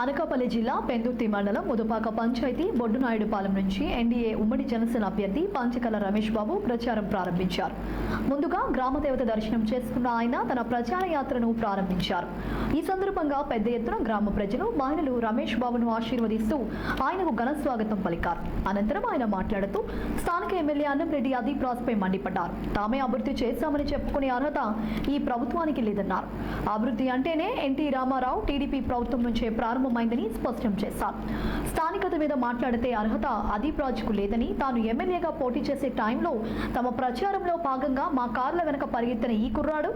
అనకాపల్లి జిల్లా పెందుర్తి మండలం ముదుపాక పంచాయతీ బొడ్డునాయుడుపాలెం నుంచి ఎన్డీఏ ఉమ్మడి జనసేన అభ్యర్థి పంచకల రమేష్ బాబు ప్రచారం ప్రారంభించారు. ముందుగా గ్రామదేవత దర్శనం చేసుకున్న ఆయన తన ప్రచార యాత్రను ప్రారంభించారు. ఈ సందర్భంగా పెద్ద ఎత్తున గ్రామ ప్రజలు మహిళలు రమేష్ బాబును ఆశీర్వదిస్తూ ఆయనకు ఘన స్వాగతం పలికారు. అనంతరం ఆయన మాట్లాడుతూ స్థానిక ఎమ్మెల్యే అన్నంరెడ్డి అదీప్ రాజ్పై మండిపడ్డారు. తామే అభివృద్ధి చేశామని చెప్పుకునే అర్హత ఈ ప్రభుత్వానికి లేదన్నారు. అభివృద్ధి అంటేనే ఎన్టీ రామారావు టీడీపీ ప్రభుత్వం నుంచే ప్రారంభమైందని స్పష్టం చేశారు స్థానికత మీద మాట్లాడితే అర్హత అదీప్ రాజుకు లేదని తాను ఎమ్మెల్యేగా పోటీ చేసే టైంలో తమ ప్రచారంలో భాగంగా మా కార్ల వెనక పరిగెత్తిన ఈ కుర్రాడు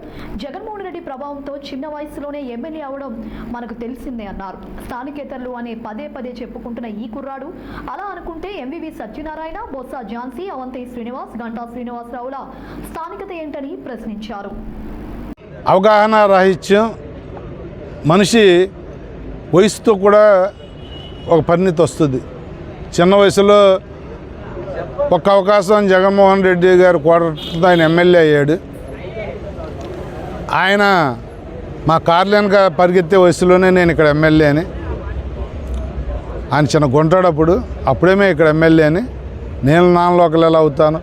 జగన్మోహన్ రెడ్డి ప్రభావంతో చిన్న వయసులోనే ఎమ్మెల్యే అవడం మనకు తెలిసిందే అన్నారు. స్థానికేతరులు అనే పదే పదే చెప్పుకుంటున్న ఈ కుర్రాడు అలా అనుకుంటే M V V Satyanarayana Botsa Jhansi Avanti Srinivas Ganta శ్రీనివాసరావుల స్థానికత ఏంటని ప్రశ్నించారు. అవగాహన రాహిత్యం మనిషి వయసుతో కూడా ఒక పరిణితి వస్తుంది. చిన్న వయసులో ఒక అవకాశం జగన్మోహన్ రెడ్డి గారు కోటతో ఆయన ఎమ్మెల్యే అయ్యాడు. ఆయన మా కార్లెనక పరిగెత్తే వయసులోనే నేను ఇక్కడ ఎమ్మెల్యే అని. ఆయన చిన్న గుంటాడప్పుడు అప్పుడేమే ఇక్కడ ఎమ్మెల్యే అని. నేను నాన్ లోకల్ ఎలా అవుతాను?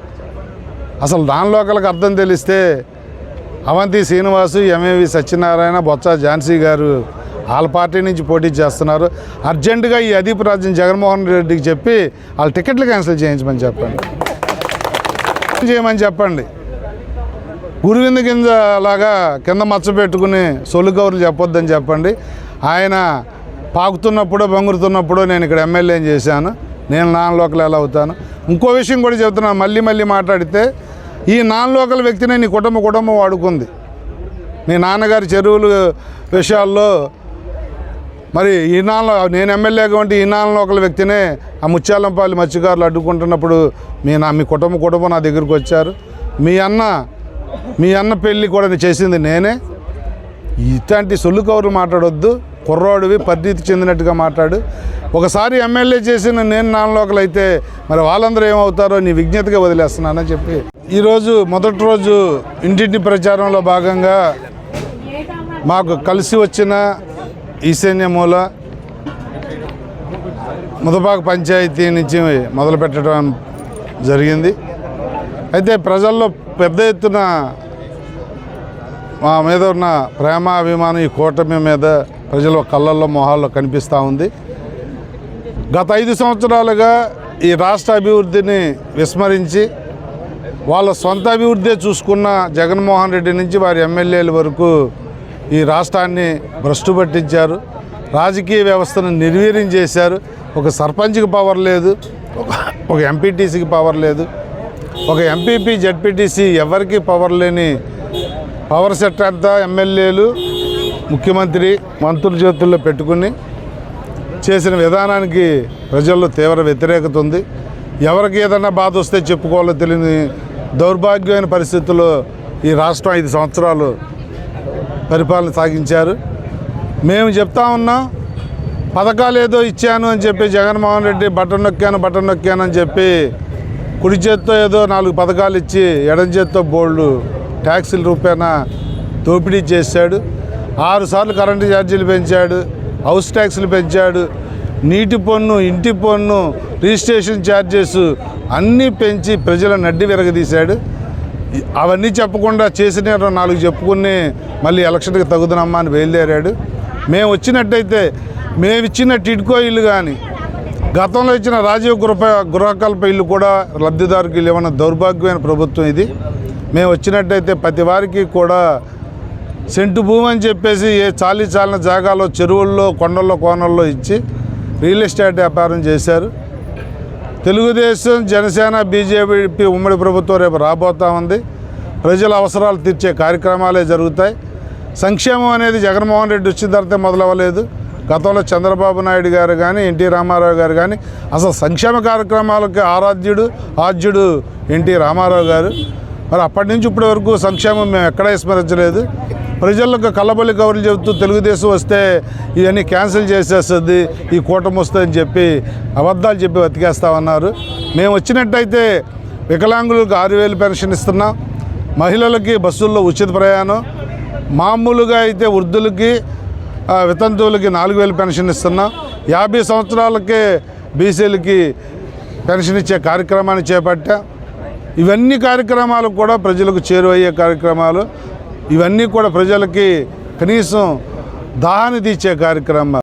అసలు నాన్ లోకల్కి అర్థం తెలిస్తే అవంతి శ్రీనివాసు ఎంఏవి సత్యనారాయణ బొత్స ఝాన్సీ గారు వాళ్ళ పార్టీ నుంచి పోటీ చేస్తున్నారు. అర్జెంటుగా ఈ అదీప్ రాజ్యం జగన్మోహన్ రెడ్డికి చెప్పి వాళ్ళ టికెట్లు క్యాన్సిల్ చేయించమని చెప్పండి. చేయమని చెప్పండి. గురువింద కింద లాగా కింద మచ్చ పెట్టుకుని సొల్లు కవర్లు చెప్పొద్దని చెప్పండి. ఆయన పాకుతున్నప్పుడు బొంగురుతున్నప్పుడు నేను ఇక్కడ ఎమ్మెల్యేని చేశాను. నేను నాన్ లోకల్ ఎలా అవుతాను? ఇంకో విషయం కూడా చెబుతున్నాను మళ్ళీ మళ్ళీ మాట్లాడితే ఈ నాన్ లోకల్ వ్యక్తిని నీ కుటుంబ కుటుంబం వాడుకుంది. మీ నాన్నగారి చెరువులు విషయాల్లో మరి ఈ నేను ఎమ్మెల్యేగా ఉంటే ఈ ఒక వ్యక్తినే ఆ ముత్యాలంపల్లి మత్స్యకారులు అడ్డుకుంటున్నప్పుడు మీ నా మీ కుటుంబ కుటుంబం నా దగ్గరికి వచ్చారు. మీ అన్న మీ అన్న పెళ్ళి కూడా చేసింది నేనే. ఇట్లాంటి సొల్లు కౌరులు మాట్లాడొద్దు. కుర్రోడివి పరిణితి చెందినట్టుగా మాట్లాడు. ఒకసారి ఎమ్మెల్యే చేసిన నేను నాన్న అయితే మరి వాళ్ళందరూ ఏమవుతారో నీ విజ్ఞతగా వదిలేస్తున్నానని చెప్పి. ఈరోజు మొదటి రోజు ఇంటింటి ప్రచారంలో భాగంగా మాకు కలిసి వచ్చిన ఈశాన్య మూల ముదపాక పంచాయతీ నుంచి మొదలు పెట్టడం జరిగింది. అయితే ప్రజల్లో పెద్ద ఎత్తున మా మీద ఉన్న ప్రేమ అభిమానం ఈ కూటమి మీద ప్రజల కళ్ళల్లో మొహాల్లో కనిపిస్తూ ఉంది. గత ఐదు సంవత్సరాలుగా ఈ రాష్ట్ర అభివృద్ధిని విస్మరించి వాళ్ళ సొంత అభివృద్ధి చూసుకున్న జగన్మోహన్ రెడ్డి నుంచి వారి ఎమ్మెల్యేల వరకు ఈ రాష్ట్రాన్ని భ్రష్టు పట్టించారు. రాజకీయ వ్యవస్థను నిర్వీర్యం చేశారు. ఒక సర్పంచ్కి పవర్ లేదు. ఒక- ఎంపీటీసీకి పవర్ లేదు. ఒక ఎంపీపీ జడ్పీటీసీ ఎవరికి పవర్ లేని పవర్ సెట్ అంతా ఎమ్మెల్యేలు ముఖ్యమంత్రి మంత్రుల చేతుల్లో పెట్టుకుని చేసిన విధానానికి ప్రజల్లో తీవ్ర వ్యతిరేకత ఉంది. ఎవరికి ఏదన్నా బాధ వస్తే చెప్పుకోవాలో తెలియని దౌర్భాగ్యమైన పరిస్థితుల్లో ఈ రాష్ట్రం ఐదు సంవత్సరాలు పరిపాలన సాగించారు. మేము చెప్తా ఉన్నాం పథకాలు ఏదో ఇచ్చాను అని చెప్పి జగన్మోహన్ రెడ్డి బటన్ నొక్కాను బటన్ నొక్కాను అని చెప్పి కుడి చేత్తో ఏదో నాలుగు పథకాలు ఇచ్చి ఎడం చేత్తో బోల్డు ట్యాక్సీల రూపేణా దోపిడీ చేశాడు. ఆరు సార్లు కరెంటు ఛార్జీలు పెంచాడు హౌస్ ట్యాక్స్లు పెంచాడు నీటి పన్ను ఇంటి పన్ను రిజిస్ట్రేషన్ ఛార్జెస్ అన్నీ పెంచి ప్రజల నడ్డి విరగదీశాడు. అవన్నీ చెప్పకుండా చేసిన నాలుగు చెప్పుకుని మళ్ళీ ఎలక్షన్కి తగుదనమ్మా అని బయలుదేరాడు. మేము వచ్చినట్టయితే మేము ఇచ్చిన టిడ్కో ఇల్లు కానీ గతంలో ఇచ్చిన రాజీవ్ గృహ గృహకల్ప ఇల్లు కూడా లబ్ధిదారుకి ఇవ్వన దౌర్భాగ్యమైన ప్రభుత్వం ఇది. మేము వచ్చినట్టయితే ప్రతి వారికి కూడా సెంటు భూమి అని చెప్పేసి ఏ చాలీ చాలిన జాగాలో చెరువుల్లో కొండల్లో కోనల్లో ఇచ్చి రియల్ ఎస్టేట్ వ్యాపారం చేశారు. తెలుగుదేశం జనసేన బీజేపీ ఉమ్మడి ప్రభుత్వం రేపు రాబోతా ఉంది. ప్రజల అవసరాలు తీర్చే కార్యక్రమాలే జరుగుతాయి. సంక్షేమం అనేది జగన్మోహన్ రెడ్డి వచ్చిన తర్వాత మొదలవ్వలేదు. గతంలో చంద్రబాబు నాయుడు గారు కానీ ఎన్టీ రామారావు గారు కానీ అసలు సంక్షేమ కార్యక్రమాలకి ఆరాధ్యుడు ఆద్యుడు ఎన్టీ రామారావు గారు. మరి అప్పటి నుంచి ఇప్పటి వరకు సంక్షేమం మేము ఎక్కడా విస్మరించలేదు. ప్రజలకు కలబలి కవర్లు చెబుతూ తెలుగుదేశం వస్తే ఇవన్నీ క్యాన్సిల్ చేసేస్తుంది ఈ కూటమి వస్తుందని చెప్పి అబద్ధాలు చెప్పి బతికేస్తామన్నారు. మేము వచ్చినట్టయితే వికలాంగులకు ఆరు వేలు పెన్షన్ ఇస్తున్నాం మహిళలకి బస్సుల్లో ఉచిత ప్రయాణం మామూలుగా అయితే వృద్ధులకి వితంతువులకి నాలుగు వేలు పెన్షన్ ఇస్తున్నాం. యాభై సంవత్సరాలకే బీసీలకి పెన్షన్ ఇచ్చే కార్యక్రమాన్ని చేపట్టా. ఇవన్నీ కార్యక్రమాలు కూడా ప్రజలకు చేరువయ్యే కార్యక్రమాలు. ఇవన్నీ కూడా ప్రజలకి కనీసం దాహాన్ని తీర్చే కార్యక్రమాలు